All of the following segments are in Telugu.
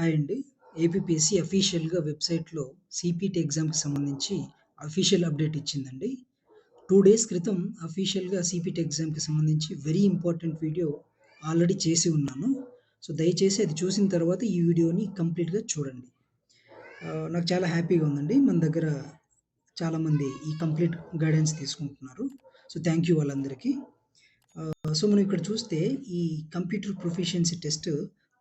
హాయ్ అండి. ఏపీపీఎస్సీ అఫీషియల్‌గా వెబ్‌సైట్‌లో సిపిటి ఎగ్జామ్‌కి సంబంధించి అఫీషియల్ అప్డేట్ ఇచ్చిందండి. టూ డేస్ క్రితం అఫీషియల్‌గా సిపిటి ఎగ్జామ్‌కి సంబంధించి వెరీ ఇంపార్టెంట్ వీడియో ఆల్రెడీ చేసి ఉన్నాను. సో, దయచేసి అది చూసిన తర్వాత ఈ వీడియోని కంప్లీట్‌గా చూడండి. నాకు చాలా హ్యాపీగా ఉందండి. మన దగ్గర చాలామంది ఈ కంప్లీట్ గైడెన్స్ తీసుకుంటున్నారు. సో, థ్యాంక్ యూ వాళ్ళందరికీ. సో, మనం ఇక్కడ చూస్తే ఈ కంప్యూటర్ ప్రొఫిషియన్సీ టెస్ట్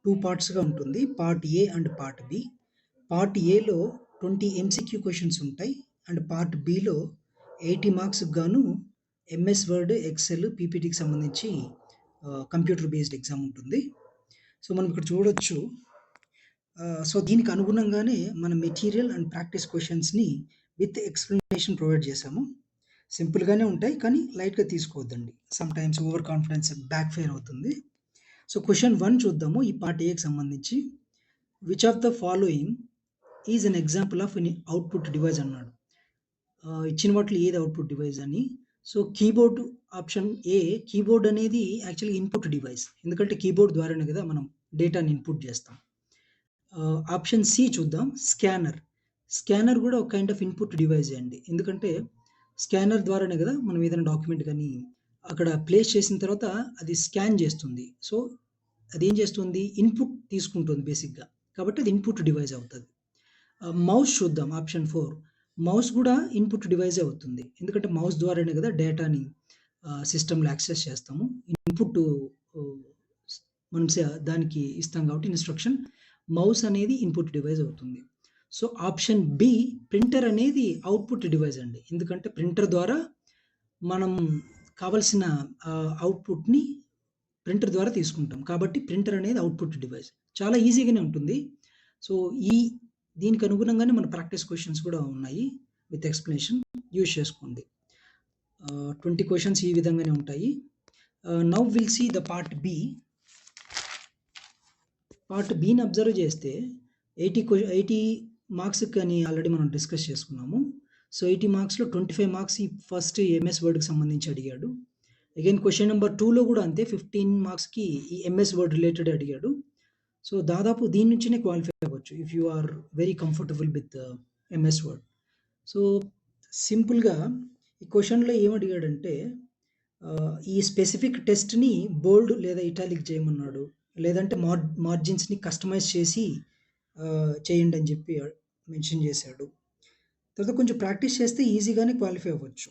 టూ పార్ట్స్‌గా ఉంటుంది. Part A and part B. Part ఏలో 20 ఎంసీక్యూ క్వశ్చన్స్ ఉంటాయి. అండ్ పార్ట్ బిలో 80 మార్క్స్‌కి గాను ఎంఎస్ వర్డ్, ఎక్సెల్, పీపీటీకి సంబంధించి కంప్యూటర్ బేస్డ్ ఎగ్జామ్ ఉంటుంది. సో, మనం ఇక్కడ చూడొచ్చు. సో, దీనికి అనుగుణంగానే మన మెటీరియల్ అండ్ ప్రాక్టీస్ క్వశ్చన్స్ని విత్ ఎక్స్‌ప్లనేషన్ ప్రొవైడ్ చేశాము. సింపుల్‌గానే ఉంటాయి. కానీ లైట్‌గా తీసుకోవద్దండి. Some times over confidence back fire అవుతుంది. సో, క్వశ్చన్ వన్ చూద్దాము ఈ పార్ట్ ఏకి సంబంధించి. Which of the following is an example of an output device అన్నాడు. ఇచ్చిన వాటిలో ఏది అవుట్‌పుట్ డివైస్ అని. So, keyboard option A keyboard అనేది యాక్చువల్‌గా ఇన్‌పుట్ డివైస్. ఎందుకంటే కీబోర్డ్ ద్వారానే కదా మనం డేటాని ఇన్‌పుట్ చేస్తాం. ఆప్షన్ సి చూద్దాం స్కానర్. స్కానర్ కూడా ఒక కైండ్ ఆఫ్ ఇన్‌పుట్ డివైస్ అండి. ఎందుకంటే స్కానర్ ద్వారానే కదా మనం ఏదైనా డాక్యుమెంట్ కానీ అక్కడ ప్లేస్ చేసిన తర్వాత అది స్కాన్ చేస్తుంది. సో, అది ఏం చేస్తుంది ఇన్‌పుట్ తీసుకుంటుంది బేసిక్‌గా. కాబట్టి అది ఇన్‌పుట్ డివైస్ అవుతుంది మౌస్ చూద్దాం ఆప్షన్ ఫోర్ మౌస్ కూడా ఇన్‌పుట్ డివైజ్ అవుతుంది. ఎందుకంటే మౌస్ ద్వారానే కదా డేటాని సిస్టంలో యాక్సెస్ చేస్తాము. ఇన్‌పుట్ మనం దానికి ఇస్తాం కాబట్టి ఇన్‌స్ట్రక్షన్ మౌస్ అనేది ఇన్‌పుట్ డివైస్ అవుతుంది. సో, ఆప్షన్ బి ప్రింటర్ అనేది అవుట్‌పుట్ డివైస్ అండి. ఎందుకంటే ప్రింటర్ ద్వారా మనం కావాల్సిన అవుట్‌పుట్‌ని ప్రింటర్ ద్వారా తీసుకుంటాం. కాబట్టి ప్రింటర్ అనేది అవుట్‌పుట్ డివైస్. చాలా ఈజీగానే ఉంటుంది. సో, ఈ దీనికి అనుగుణంగానే మన ప్రాక్టీస్ క్వశ్చన్స్ కూడా ఉన్నాయి. విత్ ఎక్స్‌ప్లనేషన్ యూజ్ చేసుకోండి. ట్వంటీ క్వశ్చన్స్ ఈ విధంగానే ఉంటాయి. Now will see the part B. Part బిని observe చేస్తే ఎయిటీ క్వ ఎయిటీ మార్క్స్‌కి అని ఆల్రెడీ మనం డిస్కస్ చేసుకున్నాము. సో, 80 మార్క్స్‌లో 25 మార్క్స్ ఈ ఫస్ట్ ఎంఎస్ వర్డ్‌కి సంబంధించి అడిగాడు. అగైన్ క్వశ్చన్ నెంబర్ టూలో కూడా అంతే 15 మార్క్స్‌కి ఈ ఎంఎస్ వర్డ్ రిలేటెడ్ అడిగాడు. సో, దాదాపు దీని నుంచినే క్వాలిఫై అవ్వచ్చు. If you are very comfortable with MS Word. So, సింపుల్‌గా ఈ క్వశ్చన్లో ఏం అడిగాడంటే ఈ స్పెసిఫిక్ టెస్ట్‌ని బోల్డ్ లేదా ఇటాలిక్ చేయమన్నాడు. లేదంటే మార్ మార్జిన్స్‌ని కస్టమైజ్ చేసి చేయండి అని చెప్పి మెన్షన్ చేశాడు. తర్వాత కొంచెం ప్రాక్టీస్ చేస్తే ఈజీగానే క్వాలిఫై అవ్వచ్చు.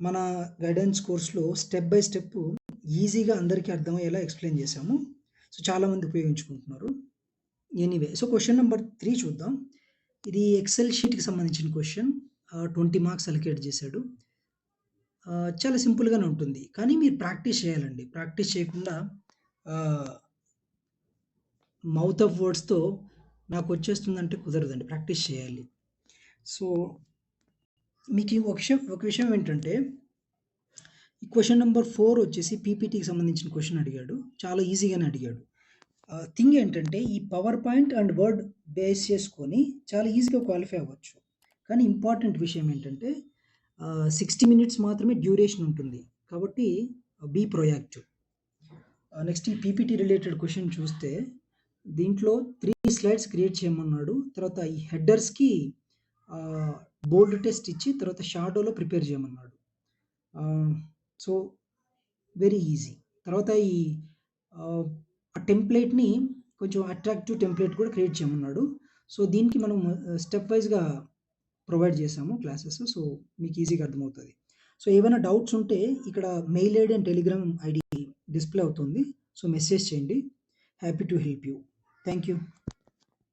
మన గైడెన్స్ కోర్స్‌లో స్టెప్ బై స్టెప్ ఈజీగా అందరికీ అర్థమయ్యేలా ఎక్స్‌ప్లెయిన్ చేశాము. సో, చాలామంది ఉపయోగించుకుంటున్నారు. Anyway so, question number three చూద్దాం. ఇది ఎక్సెల్ షీట్‌కి సంబంధించిన క్వశ్చన్ ట్వంటీ మార్క్స్ అలికేట్ చేశాడు. చాలా సింపుల్‌గానే ఉంటుంది. కానీ మీరు ప్రాక్టీస్ చేయాలండి. ప్రాక్టీస్ చేయకుండా మౌత్ ఆఫ్ వర్డ్స్‌తో నాకు వచ్చేస్తుందంటే కుదరదండి. ప్రాక్టీస్ చేయాలి. సో, మీకు ఒక విషయం ఒక విషయం ఏంటంటే ఈ క్వశ్చన్ నెంబర్ ఫోర్ వచ్చేసి పీపీటీకి సంబంధించిన క్వశ్చన్ అడిగాడు. చాలా ఈజీగానే అడిగాడు. థింగ్ ఏంటంటే ఈ power point and word base చేసుకొని చాలా ఈజీగా క్వాలిఫై అవ్వచ్చు. కానీ ఇంపార్టెంట్ విషయం ఏంటంటే సిక్స్టీ మినిట్స్ మాత్రమే డ్యూరేషన్ ఉంటుంది. కాబట్టి బీ ప్రొయాక్టివ్. నెక్స్ట్ ఈ పీపీటీ రిలేటెడ్ క్వశ్చన్ చూస్తే దీంట్లో త్రీ స్లైడ్స్ క్రియేట్ చేయమన్నాడు. తర్వాత ఈ హెడ్డర్స్కి బోల్డ్ టెస్ట్ ఇచ్చి తర్వాత షాడోలో ప్రిపేర్ చేయమన్నాడు. So, very easy. తర్వాత ఈ ఆ టెంప్లేట్‌ని కొంచెం అట్రాక్టివ్ టెంప్లేట్ కూడా క్రియేట్ చేయమన్నాడు. సో, దీనికి మనం స్టెప్ వైస్‌గా ప్రొవైడ్ చేశాము క్లాసెస్. సో, మీకు ఈజీగా అర్థమవుతుంది సో, ఏమైనా డౌట్స్ ఉంటే ఇక్కడ mail ID and Telegram ID display అవుతుంది. సో, మెసేజ్ చేయండి. Happy to help you. Thank you.